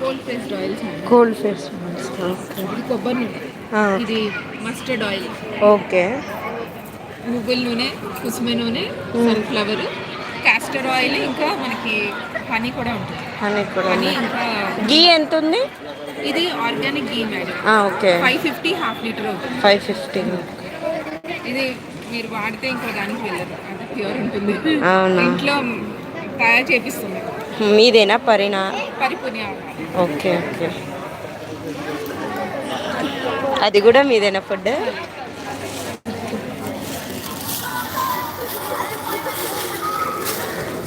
Cold press oils cold press ఇది కొబ్బరి నూనె. ఇది మస్టర్డ్ ఆయిల్ ఓకే నువ్వుల నూనె కుసుమ నూనె సన్ఫ్లవర్ కాస్టర్ ఆయిల్ ఇంకా మనకి హనీ కూడా ఉంటుంది. హనీ కూడా గీ ఎంత ఉంది ఇది organic ghee madam. Okay. Five fifty half litre అవుతుంది ఫైవ్ ఫిఫ్టీ. ఇది మీరు వాడితే ఇంకో దానికి వెళ్ళదు. అంటే ప్యూర్ ఉంటుంది. అవునా? ఇంట్లో తయారు చేపిస్తుంది. మీదేనా? పరినా? పరిపుని ఓకే ఓకే. అది కూడా మీదేనా ఫుడ్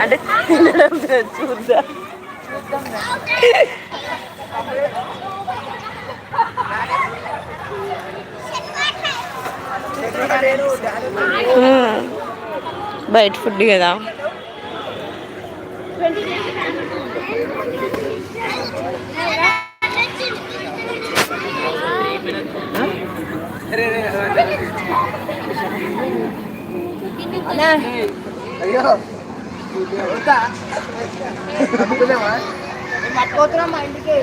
అంటే తినడం కాదు, చూద్దాం మ్మ్. బయట ఫుడ్ కదా అయ్యో. పట్టుకోతున్నా మా ఇంటికి.